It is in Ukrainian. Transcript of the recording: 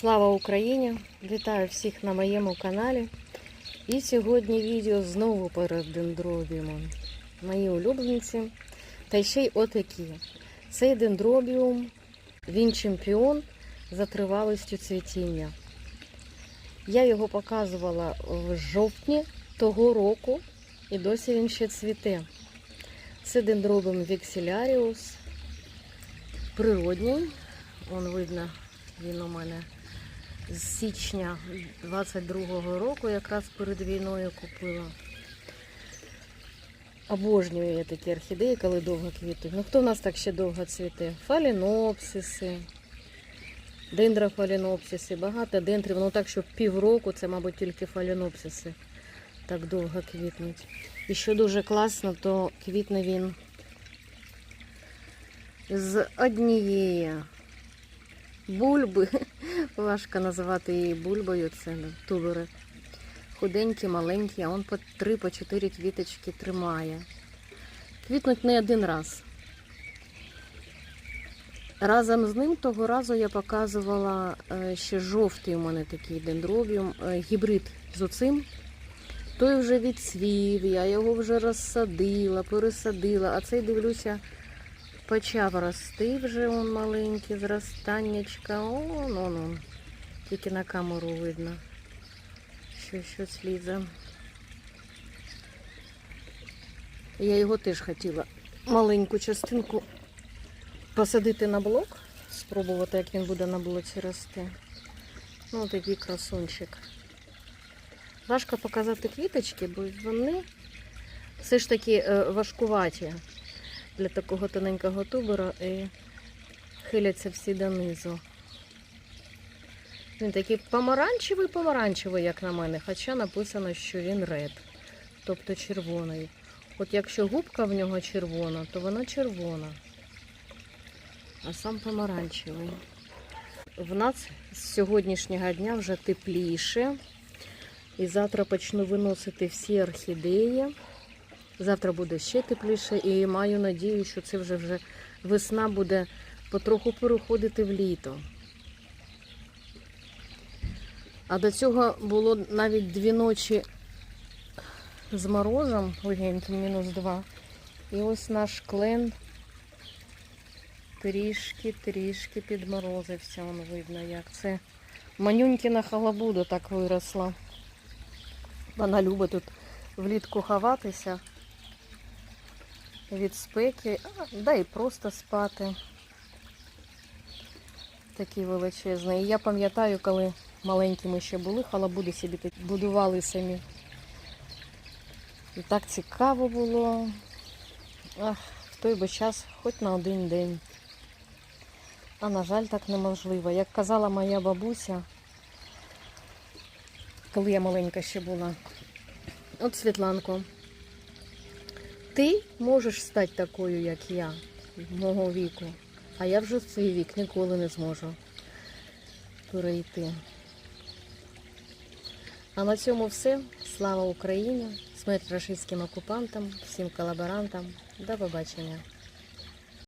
Слава Україні! Вітаю всіх на моєму каналі. І сьогодні відео знову перед дендробіумом. Мої улюбленці. Та ще й отакі. Цей дендробіум, він чемпіон за тривалістю цвітіння. Я його показувала в жовтні того року, і досі він ще цвіте. Це дендробіум вексиляріус. Природній. Вон видно, він у мене з січня 22-го року, якраз перед війною купила. Обожнюю я такі орхідеї, коли довго квітуть. Ну хто в нас так ще довго цвіте? Фалінопсиси, дендрофалінопсиси, багато дендрів. Ну так, що півроку це, мабуть, тільки фалінопсиси так довго квітнуть. І що дуже класно, то квітне він з однієї бульби. Важко називати її бульбою, це тулери. Худенькі, маленькі, а он по 3-4 квіточки тримає. Квітнуть не один раз. Разом з ним того разу я показувала е, ще жовтий у мене такий дендробіум, е, гібрид з оцим. Той вже відсвів, я його вже розсадила, пересадила, а цей дивлюся, почав рости вже он маленький, зростаннячка. О, ну, ну. Тільки на камеру видно, що щось лізе. Я його теж хотіла маленьку частинку посадити на блок, спробувати, як він буде на блоці рости. Ну, такий красунчик. Важко показати квіточки, бо вони все ж таки е, важкуваті для такого тоненького тубера і хиляться всі донизу. Він такий помаранчевий, помаранчевий, як на мене, хоча написано, що він ред, тобто червоний. От якщо губка в нього червона, то вона червона, а сам помаранчевий. В нас з сьогоднішнього дня вже тепліше. І завтра почну виносити всі орхідеї. Завтра буде ще тепліше і маю надію, що це вже вже весна буде потроху переходити в літо. А до цього було навіть дві ночі з морозом, вигіньте, мінус два. І ось наш клен трішки-трішки підморозився, воно видно, як це. Манюнькіна халабуда так виросла. Вона любить тут влітку ховатися від спеки, да і просто спати. Такий величезний. І я пам'ятаю, коли маленькими ще були, халабуди собі тут будували самі. І так цікаво було. Ах, в той би час хоч на один день. А на жаль, так неможливо. Як казала моя бабуся, коли я маленька ще була. От Світланко, ти можеш стати такою, як я, мого віку, а я вже в свій вік ніколи не зможу перейти. А на цьому все. Слава Україні! Смерть рашистським окупантам, всім колаборантам. До побачення!